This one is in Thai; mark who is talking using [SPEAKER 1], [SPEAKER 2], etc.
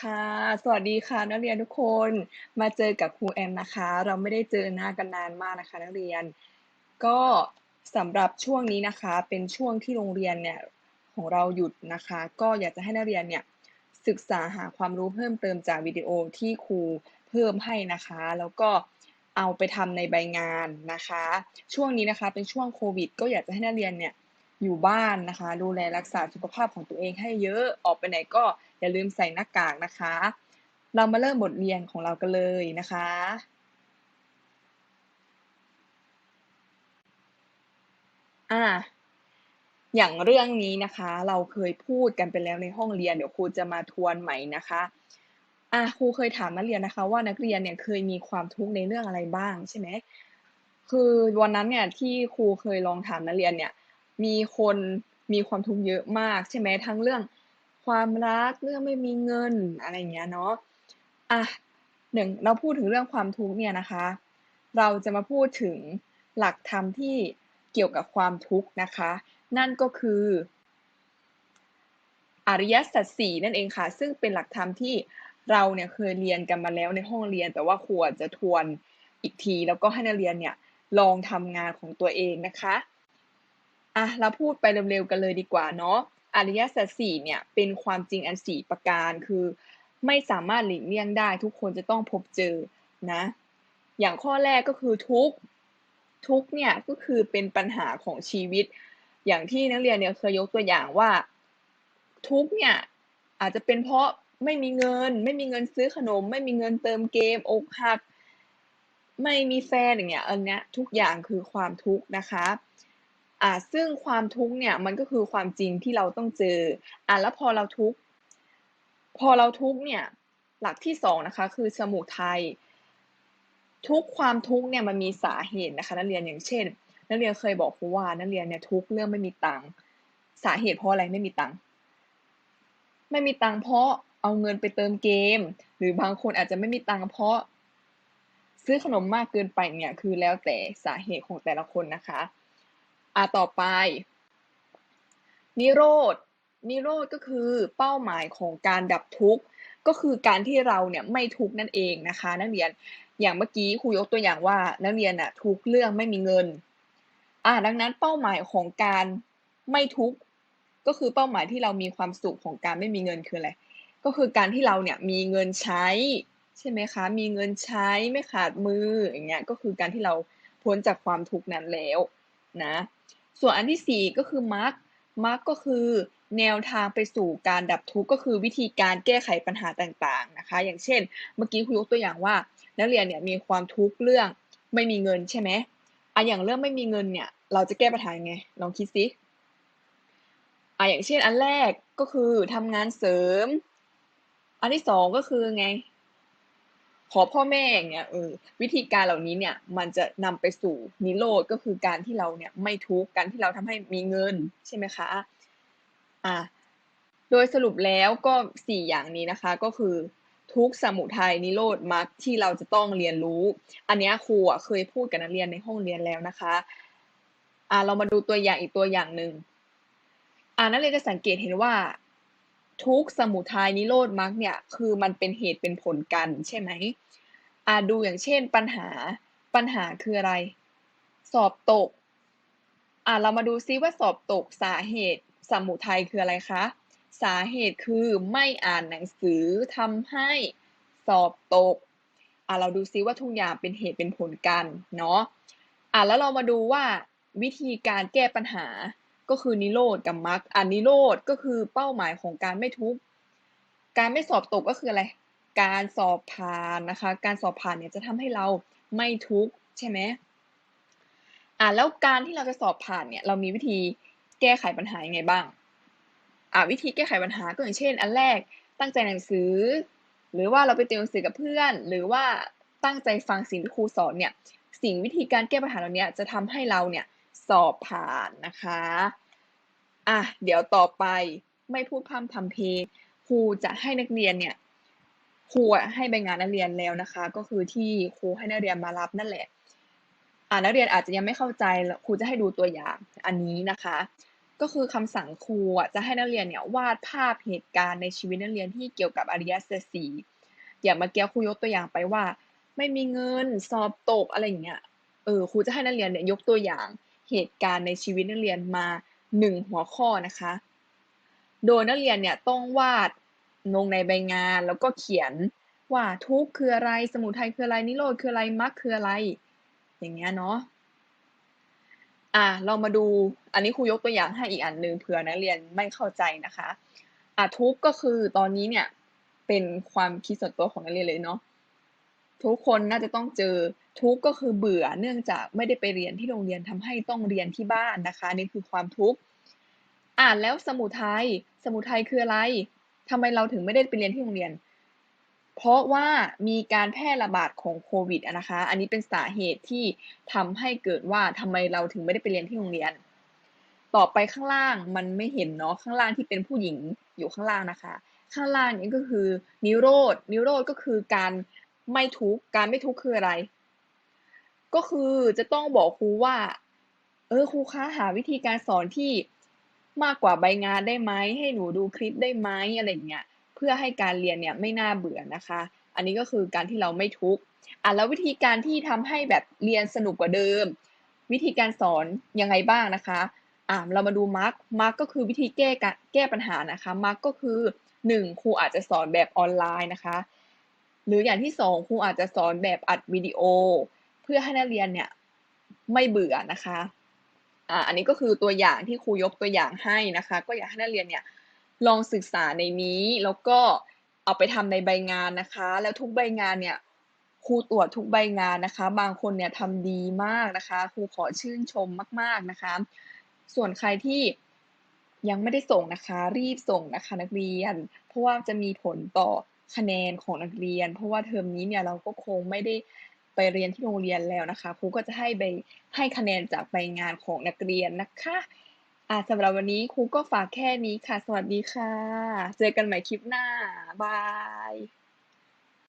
[SPEAKER 1] ค่ะ สวัสดีค่ะนักเรียนทุกคน มาเจอกับครูแอมนะคะ เราไม่ได้เจอหน้ากันนานมากนะคะ นักเรียน ก็สำหรับช่วงนี้นะคะ เป็นช่วงที่โรงเรียนเนี่ยของเราหยุดนะคะ ก็อยากจะให้นักเรียนเนี่ยศึกษาหาความรู้เพิ่มเติมจากวิดีโอที่ครูเพิ่มให้นะคะ แล้วก็เอาไปทำในใบงานนะคะ ช่วงนี้นะคะเป็นช่วงโควิด ก็อยากจะให้นักเรียนเนี่ย อยู่บ้านนะคะ ดูแลรักษาสุขภาพของตัวเองให้เยอะออกไปไหนก็อย่าลืมใส่หน้ากากนะคะ เรามาเริ่มบทเรียนของเรากันเลยนะคะ อ่าอย่างเรื่องนี้นะคะ เราเคยพูดกันไปแล้วในห้องเรียนเดี๋ยวครูจะมาทวนใหม่นะคะอะครูเคยถามนักเรียนนะคะ ว่านักเรียนเนี่ยเคยมีความทุกข์ในเรื่องอะไรบ้างใช่ไหมคือวันนั้นเนี่ยที่ครูเคยลองถามนักเรียนเนี่ย มีคนมีความทุกข์เยอะมากใช่ไหมทั้งเรื่องความรักเรื่องไม่มีเงินอะไรอย่างเงี้ยเนาะอะหนึ่งเราพูดถึงเรื่องความทุกข์เนี่ยนะคะ เราจะมาพูดถึงหลักธรรมที่เกี่ยวกับความทุกข์นะคะ นั่นก็คือ อริยสัจสี่นั่นเองค่ะ ซึ่งเป็นหลักธรรมที่เราเนี่ยเคยเรียนกันมาแล้วในห้องเรียน แต่ว่าครูจะทวนอีกที แล้วก็ให้นักเรียนเนี่ยลองทำงานของตัวเองนะคะ อะเราพูดไปเร็วๆกันเลยดีกว่าเนาะอริยสัจสี่เนี่ยเป็นความจริงอันสี่ประการคือ ไม่สามารถหลีกเลี่ยงได้ ทุกคนจะต้องพบเจอนะ อย่างข้อแรกก็คือทุกทุกเนี่ยก็คือเป็นปัญหาของชีวิต อย่างที่นักเรียนเนี่ยเคยยกตัวอย่างว่า ทุกเนี่ยอาจจะเป็นเพราะไม่มีเงิน ไม่มีเงินซื้อขนม ไม่มีเงินเติมเกมอกหัก ไม่มีแฟนอย่างเงี้ยอันเนี้ยทุกอย่างคือความทุกข์นะคะ อ่าซึ่งความทุกข์เนี่ยมันก็คือความจริงที่เราต้องเจออ่าแล้วพอเราทุกข์พอเราทุกข์เนี่ยหลักที่สองนะคะคือสมุทัยทุกความทุกข์เนี่ยมันมีสาเหตุนะคะ นักเรียนอย่างเช่น นักเรียนเคยบอกครูว่านักเรียนเนี่ยทุกเรื่องไม่มีตังค์สาเหตุเพราะอะไรไม่มีตังค์ไม่มีตังค์เพราะเอาเงินไปเติมเกม หรือบางคนอาจจะไม่มีตังค์เพราะ ซื้อขนมมากเกินไปเนี่ยคือแล้วแต่สาเหตุของแต่ละคนนะคะ อ่าต่อไป นิโรธนิโรธก็คือเป้าหมายของการดับทุกข์ก็คือการที่เราเนี่ยไม่ทุกข์นั่นเองนะคะ นักเรียนอย่างเมื่อกี้ครูยกตัวอย่างว่า นักเรียนอะทุกเรื่องไม่มีเงินอ่าดังนั้นเป้าหมายของการไม่ทุกข์ก็คือเป้าหมายที่เรามีความสุขของการไม่มีเงินคืออะไรก็คือการที่เราเนี่ยมีเงินใช้ใช่ไหมคะ มีเงินใช้ไม่ขาดมืออย่างเงี้ยก็คือการที่เราพ้นจากความทุกข์นั้นแล้วนะ ส่วนอันที่ 4 ก็คือมรรคมรรคก็คือแนวทางไปสู่การดับทุกข์ก็คือวิธีการแก้ไขปัญหาต่างๆนะคะ อย่างเช่น เมื่อกี้ครูยกตัวอย่างว่า นักเรียนเนี่ยมีความทุกข์เรื่องไม่มีเงินใช่ไหมอะอย่างเรื่องไม่มีเงินเนี่ย เราจะแก้ปัญหายังไงลองคิดสิอะอย่างเช่นอันแรกก็คือทำงานเสริม อันที่สองก็คือไง ขอพ่อแม่อย่างเงี้ยเออวิธีการเหล่านี้เนี่ยมันจะนำไปสู่นิโรธก็คือการที่เราเนี่ยไม่ทุกข์การที่เราทำให้มีเงินใช่ไหมคะอ่าโดยสรุปแล้วก็สี่อย่างนี้นะคะก็คือทุกสมุทัยนิโรธมรรคที่เราจะต้องเรียนรู้ อันนี้ครูอะเคยพูดกับนักเรียนในห้องเรียนแล้วนะคะอ่าเรามาดูตัวอย่างอีกตัวอย่างหนึ่งอ่านักเรียนจะสังเกตเห็นว่า ทุกสมุทัยนิโรธมรรคเนี่ยคือมันเป็นเหตุเป็นผลกันใช่ไหมอ่าดูอย่างเช่นปัญหาปัญหาคืออะไร สอบตกอ่าเรามาดูซิว่าสอบตกสาเหตุสมุทัยคืออะไรคะสาเหตุคือไม่อ่านหนังสือทำให้สอบตกอ่าเราดูซิว่าทุกอย่างเป็นเหตุเป็นผลกันเนาะอ่าแล้วเรามาดูว่าวิธีการแก้ปัญหา ก็คือนิโรธกับมรรคอันนิโรธก็คือเป้าหมายของการไม่ทุกข์การไม่สอบตกก็คืออะไร การสอบผ่านนะคะ การสอบผ่านเนี่ยจะทำให้เราไม่ทุกข์ใช่ไหมอ่าแล้วการที่เราจะสอบผ่านเนี่ยเรามีวิธีแก้ไขปัญหายังไงบ้างอ่าวิธีแก้ไขปัญหาก็อย่างเช่น อันแรกตั้งใจหนังสือ หรือว่าเราไปเรียนหนังสือกับเพื่อน หรือว่าตั้งใจฟังสิ่งที่ครูสอนเนี่ย สิ่งวิธีการแก้ปัญหาเหล่านี้จะทำให้เราเนี่ย สอบผ่านนะคะ อะ เดี๋ยวต่อไปไม่พูดพร่ำทำเพลงครูจะให้นักเรียนเนี่ยครูให้ใบงานนักเรียนแล้วนะคะ ก็คือที่ครูให้นักเรียนมารับนั่นแหละ อ่านักเรียนอาจจะยังไม่เข้าใจครูจะให้ดูตัวอย่างอันนี้นะคะ ก็คือคำสั่งครูจะให้นักเรียนเนี่ยวาดภาพเหตุการณ์ในชีวิตนักเรียนที่เกี่ยวกับอริยสัจสี่อย่างเมื่อกี้ครูยกตัวอย่างไปว่า ไม่มีเงินสอบตกอะไรอย่างเงี้ยเออครูจะให้นักเรียนเนี่ยยกตัวอย่าง เหตุการณ์ในชีวิตนักเรียนมาหนึ่งหัวข้อนะคะ โดยนักเรียนเนี่ยต้องวาดลงในใบงานแล้วก็เขียนว่าทุกข์คืออะไร สมุทัยคืออะไร นิโรธคืออะไร มรรคคืออะไร อย่างเงี้ยเนาะ อะ เรามาดู อันนี้ครูยกตัวอย่างให้อีกอันหนึ่งเผื่อนักเรียนไม่เข้าใจนะคะ อะทุกก็คือตอนนี้เนี่ยเป็นความคิดส่วนตัวของนักเรียนเลยเนาะ ทุกคนน่าจะต้องเจอทุกข์ก็คือเบื่อเนื่องจากไม่ได้ไปเรียนที่โรงเรียนทำให้ต้องเรียนที่บ้านนะคะนี่คือความทุกข์อ่านแล้วสมุทัยสมุทัยคืออะไรทำไมเราถึงไม่ได้ไปเรียนที่โรงเรียน เพราะว่ามีการแพร่ระบาดของโควิดนะคะ อันนี้เป็นสาเหตุที่ทำให้เกิดว่าทำไมเราถึงไม่ได้ไปเรียนที่โรงเรียน ต่อไปข้างล่างมันไม่เห็นเนาะข้างล่างที่เป็นผู้หญิงอยู่ข้างล่างนะคะ ข้างล่างนี้ก็คือนิโรธนิโรธก็คือการไม่ทุกข์การไม่ทุกข์คืออะไร ก็คือจะต้องบอกครูว่า เออครูคะหาวิธีการสอนที่มากกว่าใบงานได้ไหมให้หนูดูคลิปได้ไหมอะไรเงี้ยเพื่อให้การเรียนเนี่ยไม่น่าเบื่อนะคะ อันนี้ก็คือการที่เราไม่ทุกข์อะแล้ววิธีการที่ทำให้แบบเรียนสนุกกว่าเดิม วิธีการสอนยังไงบ้างนะคะอะเรามาดูมาร์กมาร์กก็คือวิธีแก้แก้ปัญหานะคะมาร์กก็คือหนึ่งครูอาจจะสอนแบบออนไลน์นะคะ หรืออย่างที่สองครูอาจจะสอนแบบอัดวิดีโอ พื่อให้นักเรียนเนี่ยไม่เบื่อนะคะอ่าอันนี้ก็คือตัวอย่างที่ครูยกตัวอย่างให้นะคะ ก็อยากให้นักเรียนเนี่ยลองศึกษาในนี้แล้วก็เอาไปทำในใบงานนะคะ แล้วทุกใบงานเนี่ยครูตรวจทุกใบงานนะคะ บางคนเนี่ยทำดีมากนะคะครูขอชื่นชมมาก ๆนะคะ ส่วนใครที่ยังไม่ได้ส่งนะคะ รีบส่งนะคะนักเรียน เพราะว่าจะมีผลต่อคะแนนของนักเรียน เพราะว่าเทอมนี้เนี่ยเราก็คงไม่ได้ ไปเรียนที่โรงเรียนแล้วนะคะครูก็จะให้ใบให้คะแนนจากใบงานของนักเรียนนะคะอ่าสำหรับวันนี้ครูก็ฝากแค่นี้ค่ะ สวัสดีค่ะ เจอกันใหม่คลิปหน้า บาย